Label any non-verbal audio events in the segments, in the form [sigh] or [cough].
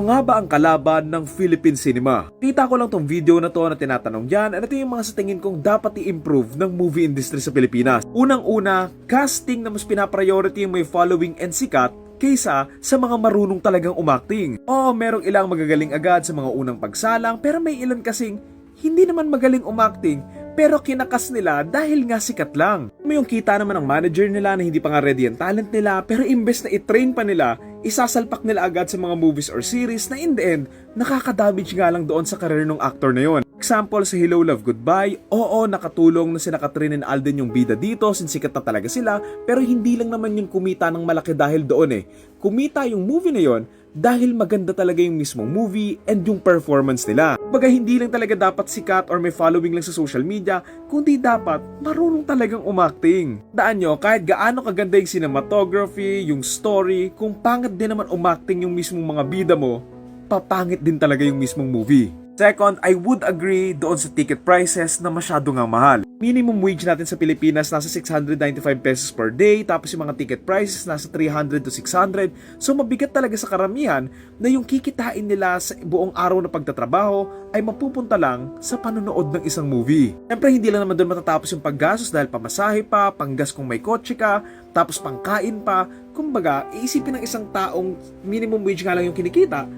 Ano nga ba ang kalaban ng Philippine cinema? Kita ko lang tong video na to na tinatanong yan at ito yung mga sa tingin kong dapat i-improve ng movie industry sa Pilipinas. Unang-una, casting na mas pinapriority yung may following and sikat kaysa sa mga marunong talagang umakting. Oo, merong ilang magagaling agad sa mga unang pagsalang pero may ilan kasing hindi naman magaling umakting pero kinakas nila dahil nga sikat lang. May yung kita naman ng manager nila na hindi pa nga ready ang talent nila pero imbes na i-train pa nila, isasalpak nila agad sa mga movies or series na in the end, nakaka-damage nga lang doon sa karir ng actor na yon. Example sa Hello Love Goodbye, oo nakatulong na sina Catherine and Alden yung bida dito since sikat na talaga sila pero hindi lang naman yung kumita ng malaki dahil doon eh. Kumita yung movie na yon dahil maganda talaga yung mismong movie and yung performance nila. Baga hindi lang talaga dapat sikat or may following lang sa social media, kundi dapat marunong talagang umakting. Daan nyo, kahit gaano kaganda yung cinematography, yung story, kung pangit din naman umakting yung mismong mga bida mo, papangit din talaga yung mismong movie. Second, I would agree doon sa ticket prices na masyado nga mahal. Minimum wage natin sa Pilipinas nasa 695 pesos per day, tapos yung mga ticket prices nasa 300 to 600. So mabigat talaga sa karamihan na yung kikitain nila sa buong araw na pagtatrabaho ay mapupunta lang sa panonood ng isang movie. Siyempre hindi lang naman doon matatapos yung paggastos dahil pamasahe pa, panggas kung may kotse ka, tapos pangkain pa. Kumbaga, iisipin ng isang taong minimum wage nga lang yung kinikita,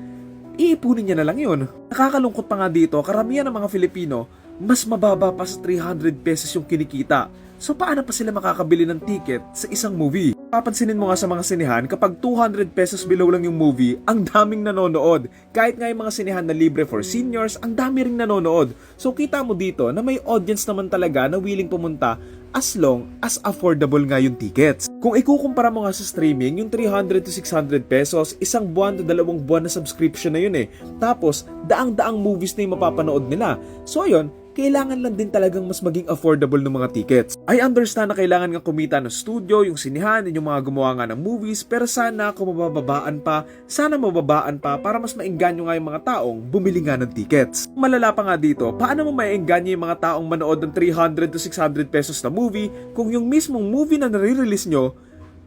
iipunin niya na lang yun. Nakakalungkot pa nga dito, karamihan ng mga Filipino, mas mababa pa sa 300 pesos yung kinikita. So paano pa sila makakabili ng ticket sa isang movie? Papansinin mo nga sa mga sinehan, kapag 200 pesos below lang yung movie, ang daming nanonood. Kahit nga yung mga sinehan na libre for seniors, ang dami ring nanonood. So kita mo dito na may audience naman talaga na willing pumunta as long as affordable nga yung tickets. Kung ikukumpara mo nga sa streaming, yung 300 to 600 pesos, isang buwan to dalawang buwan na subscription na yun eh. Tapos, daang-daang movies na yung mapapanood nila. So ayun, kailangan lang din talagang mas maging affordable ng mga tickets. I understand na kailangan nga kumita ng studio, yung sinihan, yung mga gumawa nga ng movies, pero sana kung mabababaan pa, sana mababaan pa para mas maengganyo nga yung mga taong bumili nga ng tickets. Malala pa nga dito, paano mo maengganyo yung mga taong manood ng 300 to 600 pesos na movie kung yung mismong movie na nare-release nyo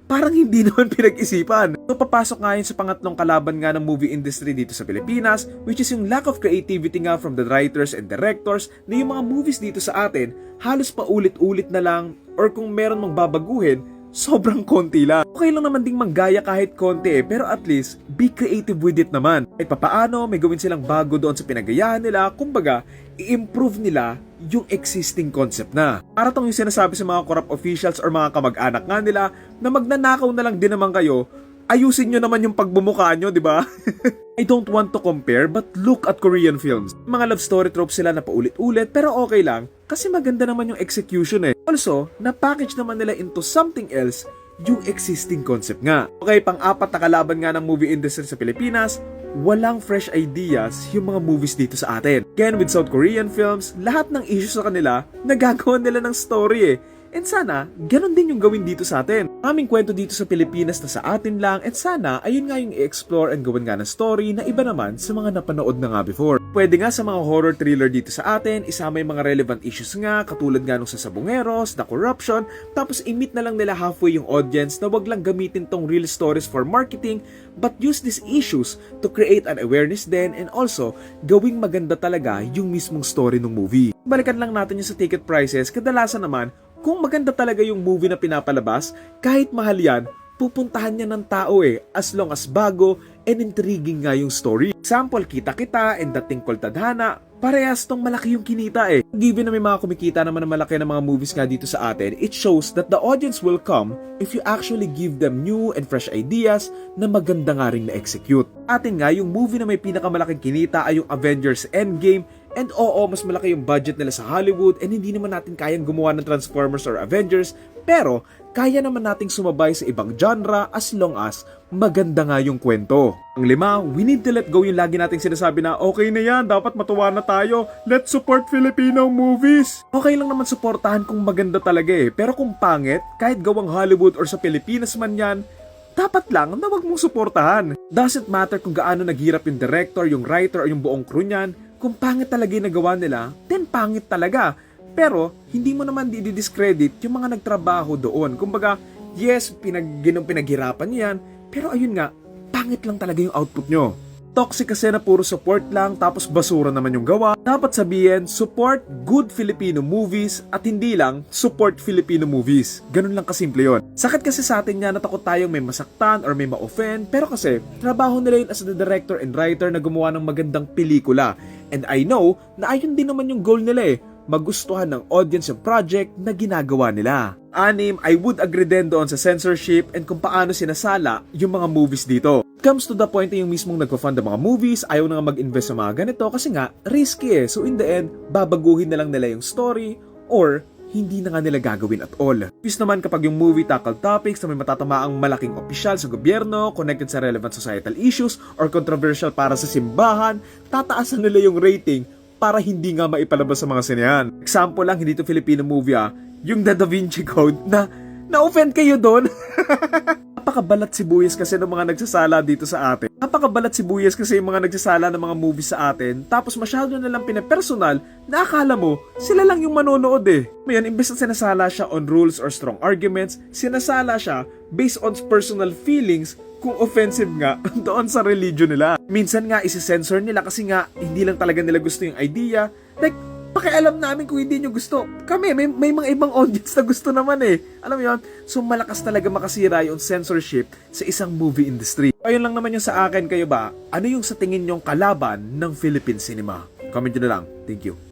parang hindi [laughs] naman pinag-isipan. So papasok nga yun sa pangatlong kalaban nga ng movie industry dito sa Pilipinas, which is yung lack of creativity nga from the writers and directors na yung mga movies dito sa atin, halos paulit-ulit na lang or kung meron mang babaguhin, sobrang konti lang. Okay lang naman ding manggaya kahit konti eh, pero at least be creative with it naman. Kahit papaano, may gawin silang bago doon sa pinagayahan nila, kumbaga, i-improve nila yung existing concept na. Para tong yung sinasabi sa mga corrupt officials or mga kamag-anak nga nila na magnanakaw na lang din naman kayo, ayusin nyo naman yung pagbumuka nyo, di ba? [laughs] I don't want to compare but look at Korean films. Mga love story tropes sila na paulit-ulit pero okay lang kasi maganda naman yung execution eh. Also, na-package naman nila into something else yung existing concept nga. Okay, pang-apat na kalaban nga ng movie industry sa Pilipinas, walang fresh ideas yung mga movies dito sa atin. Again, with South Korean films, lahat ng issues sa kanila, nagagawa nila ng story eh. And sana, ganun din yung gawin dito sa atin. Aming kwento dito sa Pilipinas na sa atin lang at sana ayun nga yung i-explore and gawin nga ng story na iba naman sa mga napanood na nga before. Pwede nga sa mga horror thriller dito sa atin, isama yung mga relevant issues nga, katulad nga nung sa Sabongeros, the corruption, tapos i-meet na lang nila halfway yung audience na wag lang gamitin tong real stories for marketing, but use these issues to create an awareness din and also gawing maganda talaga yung mismong story ng movie. Balikan lang natin yung sa ticket prices, kadalasan naman, kung maganda talaga yung movie na pinapalabas, kahit mahal yan, pupuntahan niya ng tao eh, as long as bago and intriguing nga yung story. Example, kita-kita and dating tadhana, parehas tong malaki yung kinita eh. Given na may mga kumikita naman na malaki ng mga movies nga dito sa atin, it shows that the audience will come if you actually give them new and fresh ideas na maganda nga rin na-execute. Atin nga, yung movie na may pinakamalaking kinita ay yung Avengers Endgame And oo, mas malaki yung budget nila sa Hollywood and hindi naman natin kayang gumawa ng Transformers or Avengers, pero kaya naman nating sumabay sa ibang genre as long as maganda nga yung kwento. Ang lima, we need to let go yung lagi nating sinasabi na okay na yan, dapat matuwa na tayo, let's support Filipino movies. Okay lang naman suportahan kung maganda talaga eh, pero kung pangit, kahit gawang Hollywood or sa Pilipinas man yan, dapat lang na wag mong suportahan. Doesn't matter kung gaano naghirap yung director, yung writer, o yung buong crew niyan, kung pangit talaga yung nagawa nila, then pangit talaga. Pero, hindi mo naman di-discredit yung mga nagtrabaho doon. Kumbaga, yes, pinag, ginong pinaghirapan niyo yan, pero ayun nga, pangit lang talaga yung output nyo. toxic kasi na puro support lang tapos basura naman yung gawa. Dapat sabihin, support good Filipino movies at hindi lang support Filipino movies. Ganun lang kasimple yon. Sakit kasi sa atin nga natakot tayong may masaktan or may ma-offend pero kasi trabaho nila yun as the director and writer na gumawa ng magandang pelikula. And I know na ayun din naman yung goal nila eh magustuhan ng audience yung project na ginagawa nila. Anim, I would agree din doon sa censorship and kung paano sinasala yung mga movies dito. Comes to the point yung mismong nagpa-fund ng mga movies, ayaw na nga mag-invest sa mga ganito kasi nga, risky eh. So in the end, babaguhin na lang nila yung story or hindi na nga nila gagawin at all. Peace naman kapag yung movie tackle topics na may matatamaang malaking opisyal sa gobyerno, connected sa relevant societal issues, or controversial para sa simbahan, tataasan nila yung rating para hindi nga maipalabas sa mga sinehan. Example lang, hindi to Filipino movie ah, yung The Da Vinci Code na na-offend kayo doon. [laughs] Napakabalat sibuyas kasi ng mga nagsasala dito sa atin. Napakabalat sibuyas kasi yung mga nagsasala ng mga movies sa atin. Tapos masyado na lang pinapersonal na akala mo sila lang yung manonood eh. Ngayon, imbes na sinasala siya on rules or strong arguments, sinasala siya based on personal feelings kung offensive nga [laughs] doon sa religion nila. Minsan nga isi-censor nila kasi nga hindi lang talaga nila gusto yung idea. Like, pakialam namin kung hindi nyo gusto. Kami, may, may mga ibang audience na gusto naman eh. Alam mo yun? So malakas talaga makasira yung censorship sa isang movie industry. Ayun lang naman yung sa akin kayo ba? Ano yung sa tingin nyong kalaban ng Philippine cinema? Comment nyo na lang. Thank you.